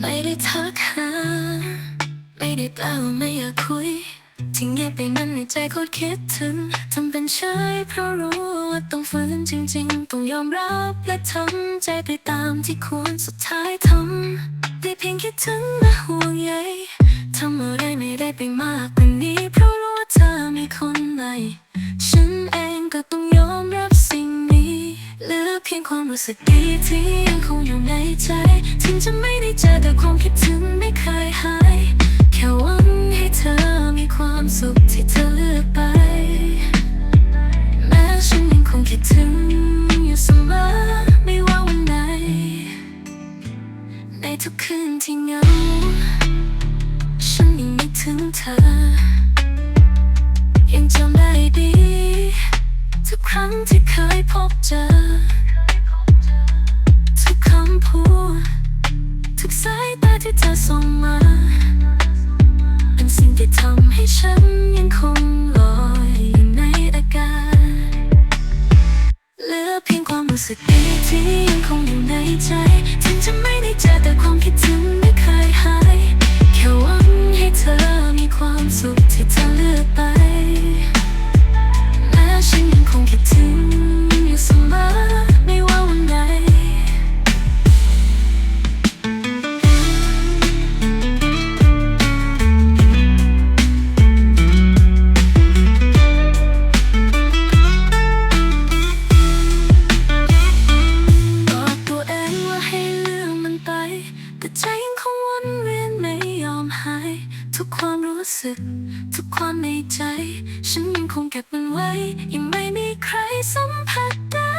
ไม่ได้ทักหา ไม่ได้เปล่าไม่อยากคุยที่เงียบไปนั้นในใจโคตรคิดถึง ทำเป็นเฉยเพราะรู้ว่าต้องฝืนจริงๆ ต้องยอมรับและทำใจไปตามที่ควรสุดท้ายทำได้เพียงคิดถึง ความรู้สึกดีที่ยังคงอยู่ในใจ ถึงจะไม่ได้เจอแต่ความคิดถึงไม่เคยหาย แค่หวังให้เธอมีความสุขที่เธอเลือกไป แม้ฉันยังคงคิดถึงอยู่เสมอไม่ว่าวันไหน ในทุกคืนที่เหงา ฉันยังนึกถึงเธอ ยังจำได้ดี ทุกครั้งที่เคยพบเจอ ทุกคำพูดทุกสายตาที่เธอส่งมา เป็นสิ่งที่ทำให้ฉันยังคงลอยอยู่ในอากาศเหลือเพียงความรู้สึกดีที่ยังคงอยู่ในใจ ถึงจะไม่ได้เจอแต่ความคิดถึงไม่เคยหายแค่ว่า ทุกความในใจ ฉันยังคงเก็บมันไว้ ยังไม่มีใครสัมผัสได้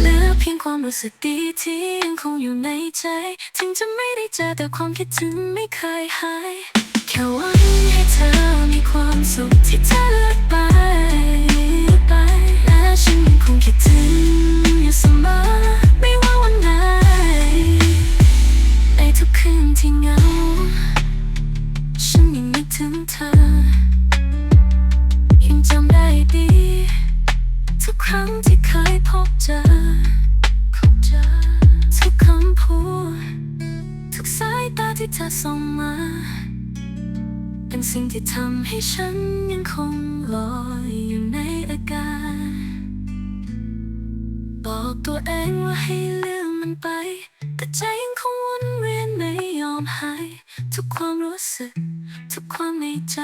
เหลือเพียงความรู้สึกดีที่ยังคงอยู่ในใจ ถึงจะไม่ได้เจอแต่ความคิดถึงไม่เคยหาย แค่หวังให้เธอมีความสุขที่เธอเลือกไปไปและฉันคงคิดถึงอยู่เสมอไม่ว่าวันไหนในทุกคืนที่เหงา ฉันยังนึกถึงเธอ ยังจำได้ดี ทุกครั้งที่เคยพบเจอทุกคำพูด ทุกสายตาที่เธอส่งมา เป็นสิ่งที่ทำให้ฉันยังคงลอยอยู่ในอากาศ บอกตัวเองว่าให้ลืมมันไป แต่ใจยังคงวนเวียนไม่ยอมหาย ทุกความรู้สึก ทุกความในใจ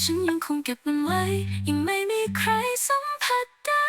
ฉันยังคงเก็บมันไว้ ยังไม่มีใครสัมผัสได้